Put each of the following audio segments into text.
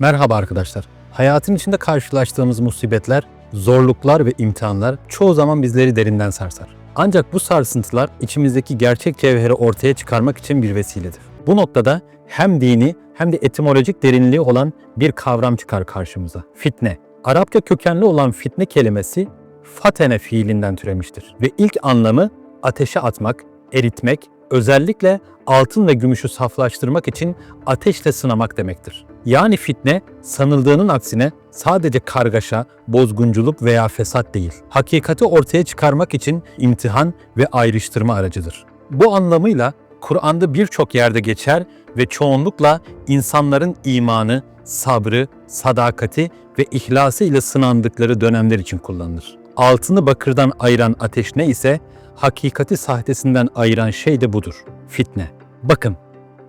Merhaba arkadaşlar. Hayatın içinde karşılaştığımız musibetler, zorluklar ve imtihanlar çoğu zaman bizleri derinden sarsar. Ancak bu sarsıntılar içimizdeki gerçek cevheri ortaya çıkarmak için bir vesiledir. Bu noktada hem dini hem de etimolojik derinliği olan bir kavram çıkar karşımıza. Fitne. Arapça kökenli olan fitne kelimesi fatene fiilinden türemiştir ve ilk anlamı ateşe atmak, eritmek, özellikle altın ve gümüşü saflaştırmak için ateşle sınamak demektir. Yani fitne sanıldığının aksine sadece kargaşa, bozgunculuk veya fesat değil. Hakikati ortaya çıkarmak için imtihan ve ayrıştırma aracıdır. Bu anlamıyla Kur'an'da birçok yerde geçer ve çoğunlukla insanların imanı, sabrı, sadakati ve ihlası ile sınandıkları dönemler için kullanılır. Altını bakırdan ayıran ateş ne ise hakikati sahtesinden ayıran şey de budur. Fitne. Bakın,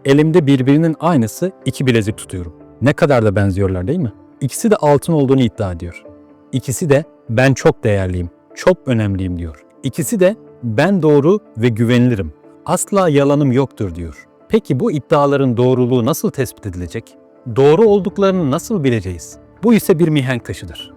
elimde birbirinin aynısı iki bilezik tutuyorum. Ne kadar da benziyorlar değil mi? İkisi de altın olduğunu iddia ediyor. İkisi de ben çok değerliyim, çok önemliyim diyor. İkisi de ben doğru ve güvenilirim. Asla yalanım yoktur diyor. Peki bu iddiaların doğruluğu nasıl tespit edilecek? Doğru olduklarını nasıl bileceğiz? Bu ise bir mihenk taşıdır.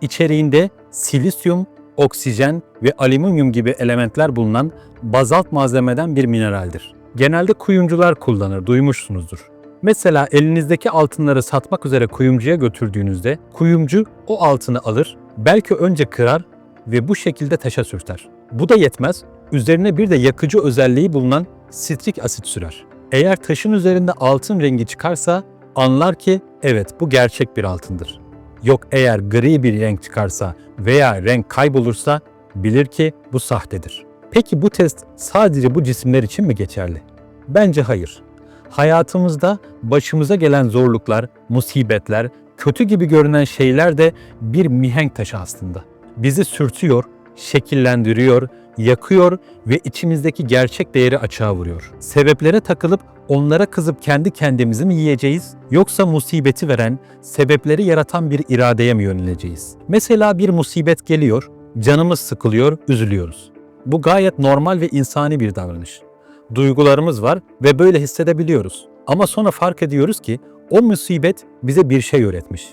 İçeriğinde silisyum, oksijen ve alüminyum gibi elementler bulunan bazalt malzemeden bir mineraldir. Genelde kuyumcular kullanır, duymuşsunuzdur. Mesela elinizdeki altınları satmak üzere kuyumcuya götürdüğünüzde kuyumcu o altını alır, belki önce kırar ve bu şekilde taşa sürter. Bu da yetmez, üzerine bir de yakıcı özelliği bulunan sitrik asit sürer. Eğer taşın üzerinde altın rengi çıkarsa anlar ki evet bu gerçek bir altındır. Yok eğer gri bir renk çıkarsa veya renk kaybolursa bilir ki bu sahtedir. Peki bu test sadece bu cisimler için mi geçerli? Bence hayır. Hayatımızda başımıza gelen zorluklar, musibetler, kötü gibi görünen şeyler de bir mihenk taşı aslında. Bizi sürtüyor, şekillendiriyor, yakıyor ve içimizdeki gerçek değeri açığa vuruyor. Sebeplere takılıp onlara kızıp kendi kendimizi mi yiyeceğiz yoksa musibeti veren, sebepleri yaratan bir iradeye mi yöneleceğiz? Mesela bir musibet geliyor, canımız sıkılıyor, üzülüyoruz. Bu gayet normal ve insani bir davranış. Duygularımız var ve böyle hissedebiliyoruz. Ama sonra fark ediyoruz ki o musibet bize bir şey öğretmiş.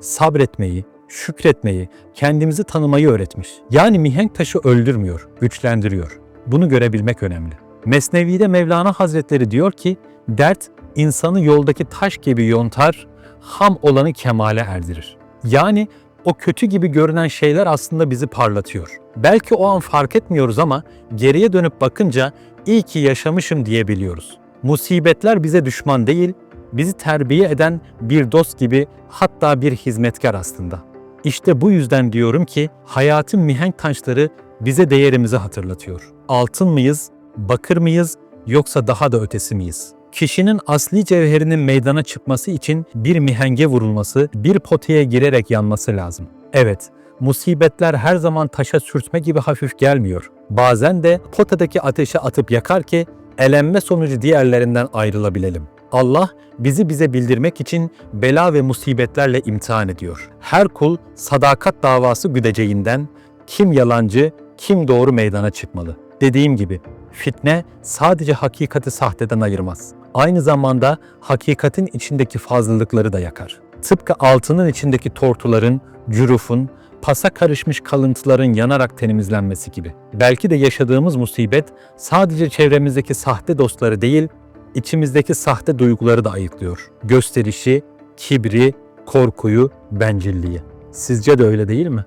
Sabretmeyi, şükretmeyi, kendimizi tanımayı öğretmiş. Yani mihenk taşı öldürmüyor, güçlendiriyor. Bunu görebilmek önemli. Mesnevi'de Mevlana Hazretleri diyor ki, dert insanı yoldaki taş gibi yontar, ham olanı kemale erdirir. Yani o kötü gibi görünen şeyler aslında bizi parlatıyor. Belki o an fark etmiyoruz ama geriye dönüp bakınca iyi ki yaşamışım diyebiliyoruz. Musibetler bize düşman değil, bizi terbiye eden bir dost gibi hatta bir hizmetkar aslında. İşte bu yüzden diyorum ki hayatın mihenk taşları bize değerimizi hatırlatıyor. Altın mıyız, bakır mıyız yoksa daha da ötesi miyiz? Kişinin asli cevherinin meydana çıkması için bir mihenge vurulması, bir potaya girerek yanması lazım. Evet, musibetler her zaman taşa sürtme gibi hafif gelmiyor. Bazen de potadaki ateşe atıp yakar ki elenme sonucu diğerlerinden ayrılabilelim. Allah bizi bize bildirmek için bela ve musibetlerle imtihan ediyor. Her kul sadakat davası güdeceğinden kim yalancı, kim doğru meydana çıkmalı. Dediğim gibi fitne sadece hakikati sahteden ayırmaz. Aynı zamanda hakikatin içindeki fazlalıkları da yakar. Tıpkı altının içindeki tortuların, cürufun, pasa karışmış kalıntıların yanarak temizlenmesi gibi. Belki de yaşadığımız musibet sadece çevremizdeki sahte dostları değil, içimizdeki sahte duyguları da ayıklıyor. Gösterişi, kibri, korkuyu, bencilliği. Sizce de öyle değil mi?